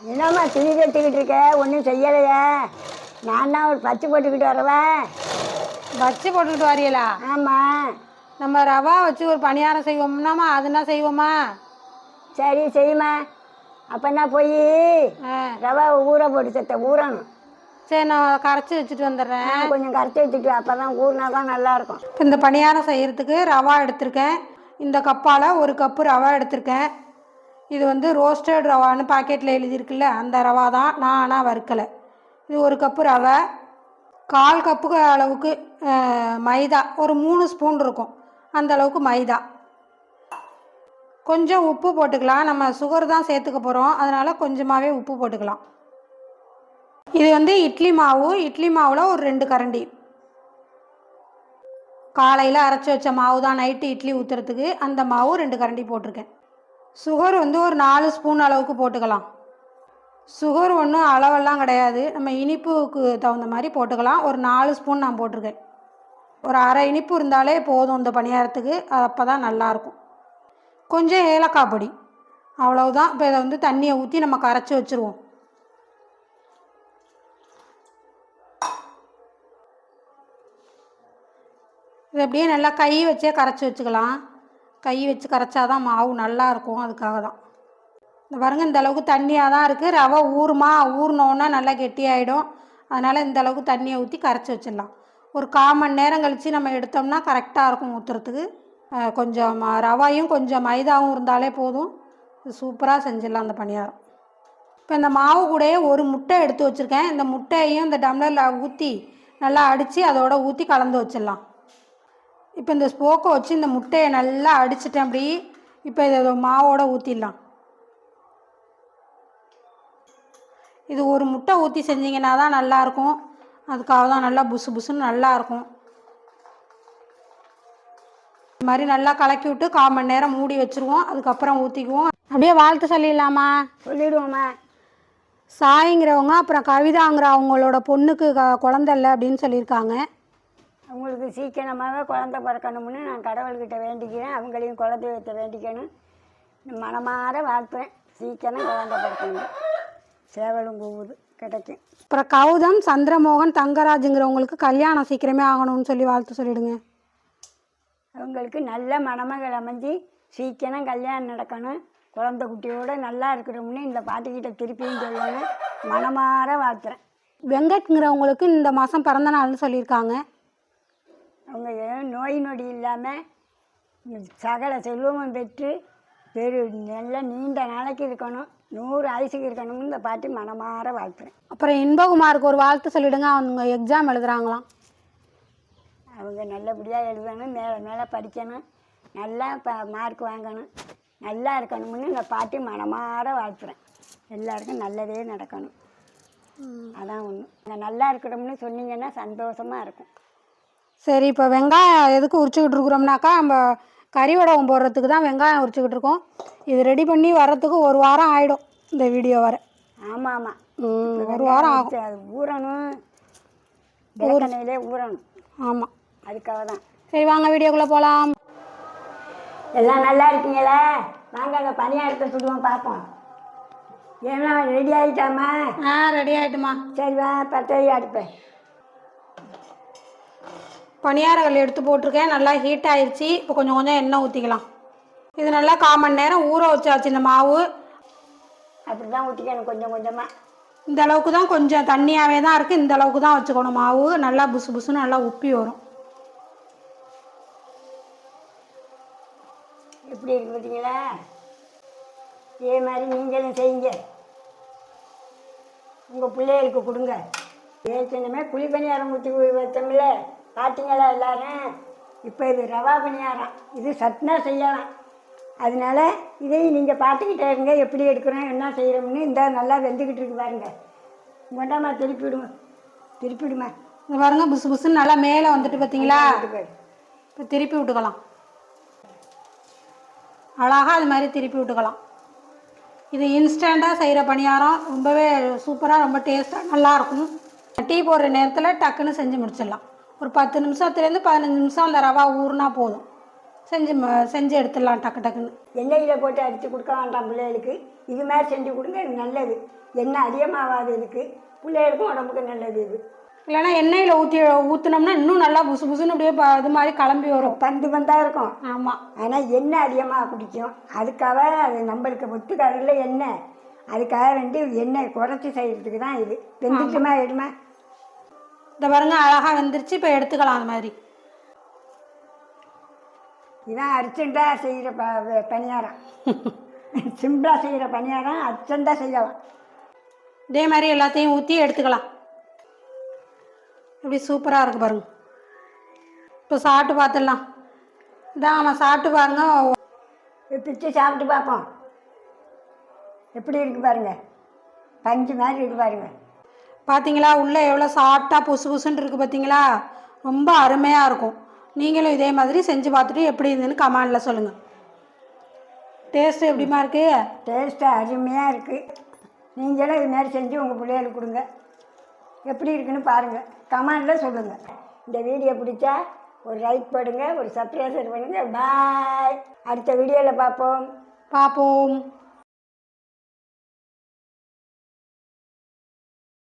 என்னம்மா துணி கட்டிக்கிட்டு இருக்க? ஒன்றும் செய்யலையே. நான் தான் ஒரு பச்சை போட்டுக்கிட்டு வரவன் வச்சு போட்டுக்கிட்டு வாரியலா? ஆமாம் நம்ம ரவா வச்சு ஒரு பணியாரம் செய்வோம்னாமா அதுனா செய்வோமா சரி செய்யுமா. அப்போனா போய்? ஆ. ரவை ஊற போட்டு செத்த ஊறணும். சரி நான் கரைச்சி வச்சுட்டு வந்துடுறேன். கொஞ்சம் கரைச்சி வச்சுட்டு அப்போ தான் ஊறினா தான் நல்லாயிருக்கும். இப்போ இந்த பணியாரம் செய்கிறதுக்கு ரவா எடுத்திருக்கேன். இந்த கப்பால் ஒரு கப்பு ரவா எடுத்திருக்கேன். இது வந்து ரோஸ்டட் ரவான்னு பாக்கெட்டில் எழுதியிருக்குல்ல அந்த ரவா தான் நான் ஆனால் வறுக்கலை. இது ஒரு கப்பு ரவை கால் கப்புக்கு அளவுக்கு மைதா ஒரு மூணு ஸ்பூன் இருக்கும். அந்த அளவுக்கு மைதா. கொஞ்சம் உப்பு போட்டுக்கலாம். நம்ம சுகர் தான் சேர்த்துக்க போகிறோம் அதனால் கொஞ்சமாகவே உப்பு போட்டுக்கலாம். இது வந்து இட்லி மாவு. இட்லி மாவில் ஒரு ரெண்டு கரண்டி. காலையில் அரைச்சி வச்ச மாவு தான் நைட்டு இட்லி ஊற்றுறதுக்கு அந்த மாவு ரெண்டு கரண்டி போட்டிருக்கேன். சுகர் வந்து ஒரு நாலு ஸ்பூன் அளவுக்கு போட்டுக்கலாம். சுகர் ஒன்றும் அளவெல்லாம் கிடையாது. நம்ம இனிப்புக்கு தகுந்த மாதிரி போட்டுக்கலாம். ஒரு நாலு ஸ்பூன் நான் போட்டிருக்கேன். ஒரு அரை இனிப்பு இருந்தாலே போதும் இந்த பணியாரத்துக்கு. அப்போ தான் நல்லாயிருக்கும் கொஞ்சம் ஏலக்காய் பொடி. அவ்வளவுதான். இப்போ இதை வந்து தண்ணியை ஊற்றி நம்ம கரைச்சி வச்சுருவோம். இது அப்படியே நல்லா கை வச்சே கரைச்சி வச்சுக்கலாம். கை வச்சு கரைச்சாதான் மாவு நல்லா இருக்கும் அதுக்காக தான் இந்த பாருங்கள் இந்த அளவுக்கு தண்ணியாக தான் இருக்குது ரவை ஊறுமா ஊறினோன்னா நல்லா கெட்டியாயிடும். அதனால் இந்த அளவுக்கு தண்ணியை ஊற்றி கரைச்சி வச்சிடலாம். ஒரு கால் மணி நேரம் கழித்து நம்ம எடுத்தோம்னா கரெக்டாக இருக்கும் ஊற்றுறதுக்கு கொஞ்சம் ரவையும் ரவாயும் கொஞ்சம் மைதாவும் இருந்தாலே போதும். சூப்பராக செஞ்சிடலாம் அந்த பணியாரம். இப்போ இந்த மாவு கூட ஒரு முட்டை எடுத்து வச்சுருக்கேன். இந்த முட்டையையும் இந்த டம்ளரில் ஊற்றி நல்லா அடித்து அதோட ஊற்றி கலந்து வச்சிடலாம். இப்போ இந்த ஸ்போக்கை வச்சு இந்த முட்டையை நல்லா அடிச்சிட்டேன் அப்படி. இப்போ இதை மாவோட ஊற்றிடலாம் இது ஒரு முட்டை ஊற்றி செஞ்சீங்கன்னா தான் நல்லாயிருக்கும் அதுக்காக தான் நல்லா புசு புசுன்னு நல்லாயிருக்கும் இது மாதிரி நல்லா கலக்கி விட்டு கால் மணி நேரம் மூடி வச்சுருவோம். அதுக்கப்புறம் ஊற்றிக்குவோம் அப்படியே வாழ்த்து சொல்லிடலாமா? சொல்லிடுவோம்மா. சாய்ங்கிறவங்க அப்புறம் கவிதாங்கிற அவங்களோட பொண்ணுக்கு க குழந்தை இல்லை அப்படின்னு சொல்லியிருக்காங்க. அவங்களுக்கு சீக்கிரமாகவே குழந்த பிறக்கணும்னு நான் கடவுள்கிட்ட வேண்டிக்கிறேன். அவங்களையும் குலதெய்வத்தை வேண்டிக்கணும். மனமார வாழ்த்துறேன். சீக்கிரம் குழந்த பிறக்கணும். சேவலும் கூவுது கிடைக்கும். அப்புறம் கௌதம் சந்திரமோகன் தங்கராஜுங்கிறவங்களுக்கு கல்யாணம் சீக்கிரமே ஆகணும்னு சொல்லி வாழ்த்து சொல்லிடுங்க. அவங்களுக்கு நல்ல மணமகள் அமைஞ்சு சீக்கிரம் கல்யாணம் நடக்கணும். குழந்தை குட்டியோட நல்லா இருக்கணும்னு இந்த பாட்டிக்கிட்ட திருப்பியும் சொல்லணும். மனமார வாழ்த்துறேன். வெங்கட்ங்கிறவங்களுக்கு இந்த மாதம் பிறந்த நாள்னு சொல்லியிருக்காங்க. அவங்க ஏன் நோய் நொடி இல்லாமல் சகல செல்வமும் பெற்று பெரு நல்ல நீண்ட நாளைக்கு இருக்கணும் நூறு ஆயுசுக்கு இருக்கணும்னு இந்த பாட்டி மனமார வாழ்த்துறேன். அப்புறம் இன்பகுமாருக்கு ஒரு வாழ்த்து சொல்லிடுங்க அவங்க எக்ஸாம் எழுதுறாங்களாம். அவங்க நல்லபடியாக எழுதணும் மேலே மேலே படிக்கணும் நல்லா ப மார்க் வாங்கணும் நல்லா இருக்கணும்னு இந்த பாட்டி மனமார வாழ்த்துறேன். எல்லாருக்கும் நல்லதே நடக்கணும். அதான் ஒன்று நல்லா இருக்கணும்னு சொன்னீங்கன்னா சந்தோஷமாக இருக்கும். சரி இப்போ வெங்காயம் எதுக்கு உரிச்சுக்கிட்டு இருக்கிறோம்னாக்கா நம்ம கறி வடகம் போடுறதுக்கு தான் வெங்காயம் உரிச்சுக்கிட்டு இருக்கோம். இது ரெடி பண்ணி வர்றதுக்கு ஒரு வாரம் ஆகிடும் இந்த வீடியோ வர. ஆமாம். ஆமாம் ஒரு வாரம் ஆகும். அது ஊறணும். விளக்கெண்ணெயிலே ஊறணும். ஆமாம் அதுக்காக தான். சரி வாங்க வீடியோக்குள்ளே போகலாம் எல்லாம் நல்லா இருக்கீங்களா? வாங்க அந்த பணியாரத்தை சுடுவோம் பார்ப்போம். ஏன்னா ரெடி ஆகிட்டாமா ஆ ரெடி ஆகிட்டுமா சரி வா பத்தடி அடுப்பேன் பணியாரங்கள் எடுத்து போட்டிருக்கேன். நல்லா ஹீட் ஆயிருச்சு. இப்போ கொஞ்சம் கொஞ்சம் எண்ணெய் ஊற்றிக்கலாம் இது நல்லா கால் மணி நேரம். ஊற வச்சாச்சு இந்த மாவு. அப்படி தான் ஊற்றிக்கணும் கொஞ்சம். கொஞ்சமாக இந்த அளவுக்கு தான் கொஞ்சம் தண்ணியாகவே தான் இருக்குது இந்த அளவுக்கு தான் வச்சுக்கணும் மாவு. நல்லா புசு புசுன்னு நல்லா உப்பி வரும். எப்படி இருக்கு பார்த்தீங்களா? இதே மாதிரி நீங்களும் செய்யுங்க. உங்கள் பிள்ளைகளுக்கு கொடுங்க. ஏற்கனவே குழி பணியாரம் ஊற்றி வச்சோம்ல பார்த்தீங்களா எல்லாரும்? இப்போ இது ரவா பணியாரம் இது சட்னா செய்யலாம் அதனால இதையும் நீங்கள் பார்த்துக்கிட்டே இருங்க எப்படி எடுக்கிறோம் என்ன செய்கிறோம்னு இந்த நல்லா வெந்துக்கிட்டு இருக்கு பாருங்க. கொண்டாமா திருப்பி விடுங்க திருப்பி விடுமா? இங்க பாருங்க புசு புசுன்னு நல்லா மேலே வந்துட்டு பார்த்தீங்களா. இப்போ திருப்பி விட்டுக்கலாம். அழகாக அது மாதிரி திருப்பி விட்டுக்கலாம். இது இன்ஸ்டண்ட்டாக செய்கிற பணியாரம். ரொம்பவே சூப்பராக ரொம்ப டேஸ்ட்டாக நல்லாயிருக்கும் டீ போடுற நேரத்தில் டக்குன்னு செஞ்சு முடிச்சிடலாம். ஒரு பத்து நிமிஷத்துலேருந்து பதினஞ்சு நிமிஷம் அந்த ரவா ஊறுனா போதும். செஞ்சு செஞ்சு எடுத்துடலாம் டக்கு டக்குன்னு. எண்ணெயில் போட்டு அடித்து கொடுக்க வேண்டாம் பிள்ளைகளுக்கு. இது மாதிரி செஞ்சு கொடுங்க இது நல்லது. எண்ணெய் அதிகமாகாது இதுக்கு. பிள்ளைகளுக்கும் உடம்புக்கு நல்லது இது. இல்லைன்னா எண்ணெயில் ஊற்றி ஊற்றுனோம்னா இன்னும் நல்லா புசு புசுன்னு அப்படியே இது மாதிரி கிளம்பி வரும். பந்து பந்தாக இருக்கும். ஆமாம் ஆனால் எண்ணெய் அதிகமாக குடிக்கும். அதுக்காக அது நம்மளுக்கு ஒத்துக்காதுல எண்ணெய். அதுக்காக வேண்டி எண்ணெய் குறைச்சி செய்கிறதுக்கு தான் இது. வெந்துட்டுமா எடுமா இந்த பாருங்க அழகாக வெந்துருச்சு. இப்போ எடுத்துக்கலாம் அந்த மாதிரி. இதான் அர்ஜெண்ட்டாக செய்கிற ப பணியாரம். சிம்பிளாக செய்கிற பணியாரம் அர்ஜெண்ட்டாக செய்யலாம். இதே மாதிரி எல்லாத்தையும் ஊற்றி எடுத்துக்கலாம். இப்படி சூப்பராக இருக்கு பாருங்க. இப்போ சாப்பிட்டு பார்த்துடலாம். இதான் அவன் சாப்பிட்டு பாருங்க. பிச்சு சாப்பிட்டு பார்ப்போம். எப்படி இருக்கு பாருங்க? பஞ்சு மாதிரி இருக்கு பாருங்க. பார்த்தீங்களா உள்ளே எவ்வளோ சாஃப்டாக புசு புசுன்னு இருக்குது பார்த்தீங்களா ரொம்ப அருமையாக இருக்கும். நீங்களும் இதே மாதிரி செஞ்சு பார்த்துட்டு எப்படி இருந்துன்னு கமெண்டில் சொல்லுங்கள் டேஸ்ட் எப்படிமா இருக்கு? டேஸ்ட்டு அருமையாக இருக்குது நீங்களும் இது மாதிரி செஞ்சு உங்கள் பிள்ளைகளுக்கு கொடுங்க. எப்படி இருக்குன்னு பாருங்கள் கமெண்டில் சொல்லுங்கள் இந்த வீடியோ பிடிச்சா ஒரு லைக் போடுங்க ஒரு சப்ஸ்கிரைபர் பண்ணுங்கள் பாய் அடுத்த வீடியோவில் பார்ப்போம். பார்ப்போம்.